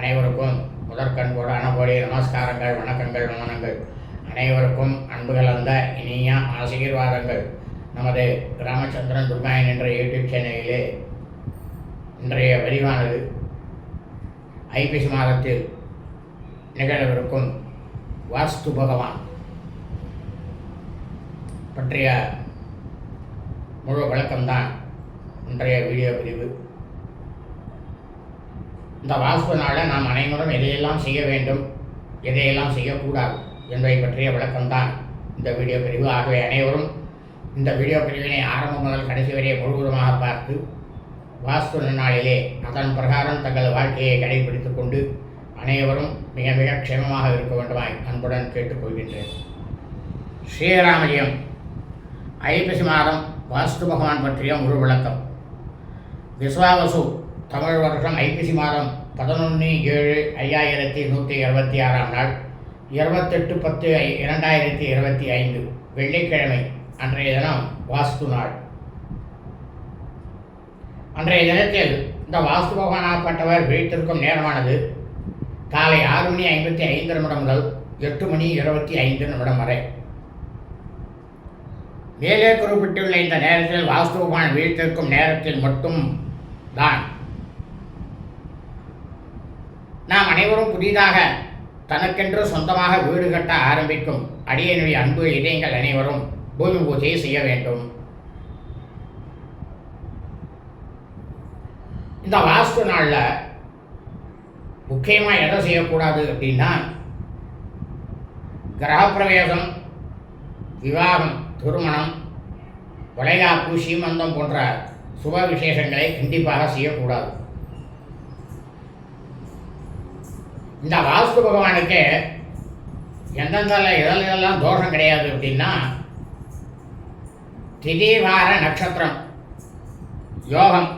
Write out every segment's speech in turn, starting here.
அனைவருக்கும் முதற்கண்போடு கூட நமஸ்காரங்கள் வணக்கங்கள் வணக்கங்கள் அனைவருக்கும் அன்பு கலந்த இனிய ஆசீர்வாதங்கள். நமது ராமச்சந்திரன் துர்காயன் என்ற யூடியூப் சேனலிலே இன்றைய பதிவானது ஐபிசி மாதத்தில் நிகழவிருக்கும் வாஸ்து பகவான் பற்றிய முழு விளக்கம்தான் இன்றைய வீடியோ பதிவு. இந்த வாஸ்துனால நாம் அனைவரும் எதையெல்லாம் செய்ய வேண்டும் எதையெல்லாம் செய்யக்கூடாது என்பதை பற்றிய விளக்கம்தான் இந்த வீடியோ பிரிவு. ஆகவே அனைவரும் இந்த வீடியோ பிரிவினை ஆரம்பம் முதல் கடைசி வரையை முழுவதுமாக பார்த்து வாஸ்து நன்னாளிலே அதன் பிரகாரம் தங்கள் வாழ்க்கையை கடைபிடித்து கொண்டு அனைவரும் மிக மிக க்ஷேமமாக இருக்க வேண்டுமாய் அன்புடன் கேட்டுக்கொள்கின்றேன். ஸ்ரீராமஜியம் ஐப்பசி மாதம் வாஸ்து பகவான் பற்றிய முழு விளக்கம். விஸ்வாவசு தமிழ் வருஷம் ஐப்பசி மாதம் பதினொன்று ஏழு ஐயாயிரத்தி நூற்றி இருபத்தி ஆறாம் நாள் இருபத்தெட்டு பத்து ஐ- இரண்டாயிரத்தி இருபத்தி ஐந்து வெள்ளிக்கிழமை அன்றைய தினம் வாஸ்து நாள். அன்றைய தினத்தில் இந்த வாஸ்து பகவானாகப்பட்டவர் வீட்டிற்கும் நேரமானது. காலை ஆறு மணி ஐம்பத்தி ஐந்து நிமிடம் முதல் எட்டு மணி இருபத்தி ஐந்து நிமிடம் வரை. மேலே குறிப்பிட்டுள்ள இந்த நேரத்தில் வாஸ்துவான் வீட்டிற்கும் நேரத்தில் மட்டும் தான் நாம் அனைவரும் புதிதாக தனக்கென்று சொந்தமாக வீடு கட்ட ஆரம்பிக்கும் அடியனுடைய அன்பு இதயங்கள் அனைவரும் பூமி பூஜையை செய்ய வேண்டும். இந்த வாஸ்து நாளில் முக்கியமாக எதை செய்யக்கூடாது அப்படின்னா கிரகப்பிரவேசம் விவாகம் திருமணம் வளைகாப்பு சீமந்தம் போன்ற சுப விசேஷங்களை கண்டிப்பாக செய்யக்கூடாது. இந்த வாஸ்து பகவானுக்கு எந்தெந்த இதழ் இதெல்லாம் தோஷம் கிடையாது அப்படின்னா திதிவார நட்சத்திரம் யோகம்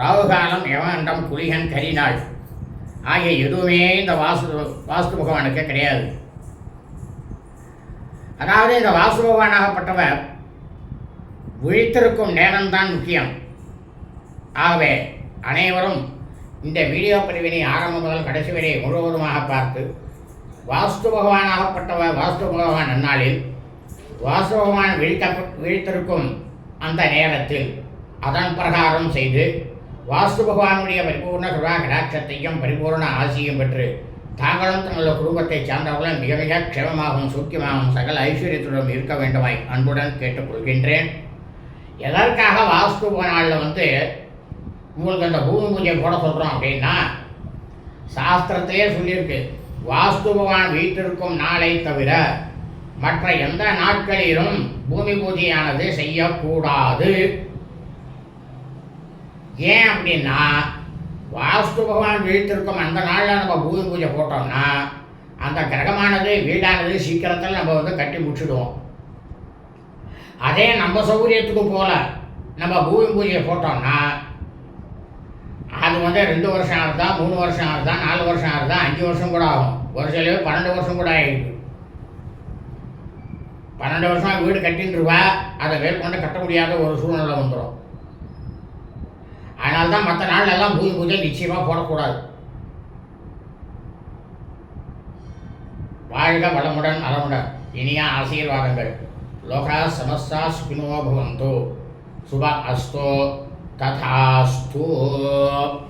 ராகுகாலம் யமகண்டம் குளிகன் கரிநாள் ஆகிய எதுவுமே இந்த வாஸ்து வாஸ்து பகவானுக்கு கிடையாது. அதாவது இந்த வாஸ்து பகவானாகப்பட்டவர் விழித்திருக்கும் நேரம்தான் முக்கியம். ஆகவே அனைவரும் இந்த வீடியோ பதிவினை ஆரம்பம் முதல் கடைசி வரை முழுவதுமாக பார்த்து வாஸ்து பகவானாகப்பட்டவர் வாஸ்து பகவான் நன்னாளில் வாஸ்து பகவான் விழித்த விழித்திருக்கும் அந்த நேரத்தில் அதன் பிரகாரம் செய்து வாஸ்து பகவானுடைய பரிபூர்ண சுபா கடாட்சத்தையும் பரிபூர்ண ஆசியும் பெற்று தாங்களும் தங்களது குடும்பத்தைச் சார்ந்தவர்களும் மிக மிக க்ஷமமாகவும் சூக்கியமாகவும் சகல ஐஸ்வர்யத்துடன் இருக்க வேண்டுமாய் அன்புடன் கேட்டுக்கொள்கின்றேன். எதற்காக வாஸ்து நாளில் வந்து உங்களுக்கு அந்த பூமி பூஜை போட சொல்கிறோம் அப்படின்னா சாஸ்திரத்திலே சொல்லியிருக்கு வாஸ்து பகவான் வீட்டிற்கும் நாளை தவிர மற்ற எந்த நாட்களிலும் பூமி பூஜையானது செய்யக்கூடாது. ஏன் அப்படின்னா வாஸ்து பகவான் வீட்டிற்கும் அந்த நாளில் நம்ம பூமி பூஜை போட்டோம்னா அந்த கிரகமானது வீடானது சீக்கிரத்தில் நம்ம வந்து கட்டி முடிச்சிடுவோம். அதே நம்ம சௌகரியத்துக்கு போல நம்ம பூமி பூஜையை போட்டோம்னா அது வந்து ரெண்டு வருஷம் ஆகுதா மூணு வருஷம் ஆகுதா நாலு வருஷம் ஆகுதா அஞ்சு வருஷம் கூட ஆகும். ஒரு சிலவே பன்னெண்டு வருஷம் கூட ஆகிடுது பன்னெண்டு வருஷம் வீடு கட்டின்னு அதை மேற்கொண்டு கட்ட முடியாத ஒரு சூழ்நிலை வந்துடும் அதனால தான் மற்ற நாள்ல எல்லாம் பூமி பூஜை நிச்சயமாக போடக்கூடாது. வாழ்க வளமுடன் நலமுடன். இனிய ஆசீர்வாதங்கள். லோகா சமஸ்தா சுகினோ பவந்தோ. சுப அஸ்தோ. 但他做。